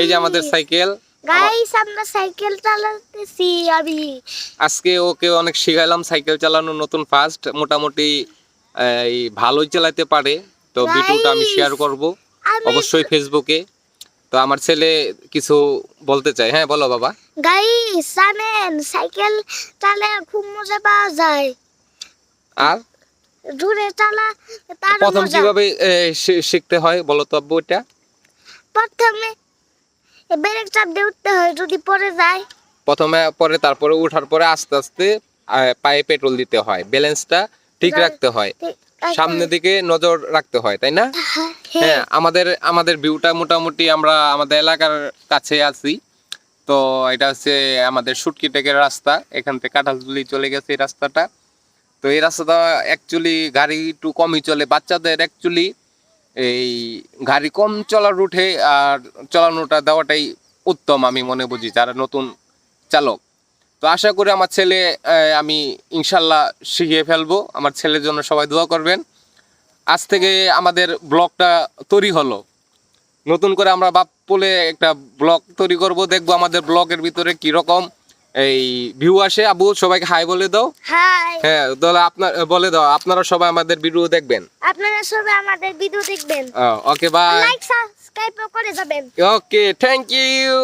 এই যে আমাদের সাইকেল গাইস আমরা সাইকেল চালাতেছি আমি। আজকে ওকে অনেক শিখাইলাম সাইকেল চালানো নতুন ফার্স্ট মোটামুটি এই ভালোই চালাতে পারে। তো ভিডিওটা আমি শেয়ার করব অবশ্যই ফেসবুকে তো আমার ছেলে কিছু বলতে চাই হ্যাঁ বলো বাবা। গাইস জানেন সাইকেল চালে খুব মজা পাওয়া যায়। আর? দূরে চালা তার প্রথম কীভাবে শিখতে হয়? বলো তো আব্বু এটা। প্রথমে ব্রেক চাপ দিয়ে উঠতে হয় যদি পড়ে যায়। প্রথমে পরে তারপরে ওঠার পরে আস্তে আস্তে পায়ে পেট্রোল দিতে হয়। ব্যালেন্সটা ঠিক রাখতে হয়। সামনের দিকে নজর রাখতে হয় তাই না? হ্যাঁ, হ্যাঁ। আমাদের আমাদের ভিউটা মোটামুটি আমরা আমাদের এলাকার কাছে আছি। তো এটা হচ্ছে আমাদের সুটকি টেকের রাস্তা। এখান থেকে কাঁঠালগুলি চলে গেছে এই রাস্তাটা। তো এই রাস্তাটা অ্যাকচুয়ালি গাড়ি একটু কমই চলে। বাচ্চাদের অ্যাকচুয়ালি এই গাড়ি কম চলার রুটে আর চালানোটা দেওয়াটাই উত্তম আমি মনে বুঝি, যারা নতুন চালক। তো আশা করি আমার ছেলে আমি ইনশাল্লাহ শিখিয়ে ফেলব। আমার ছেলের জন্য সবাই দোয়া করবেন। আজ থেকে আমাদের ব্লগটা তৈরি হলো। নতুন করে আমরা বাপ বলে একটা ব্লগ তৈরি করব। দেখব আমাদের ব্লগের ভিতরে কি রকম এই ভিউ আসে আবু সবাইকে হাই বলে দাও। হাই হ্যাঁ তাহলে আপনার বলে দাও আপনারা সবাই আমাদের ভিডিও দেখবেন। আপনারা সবাই আমাদের ভিডিও দেখবেন। ওকে বাই লাইক সাবস্ক্রাইব করে যাবেন। Okay thank you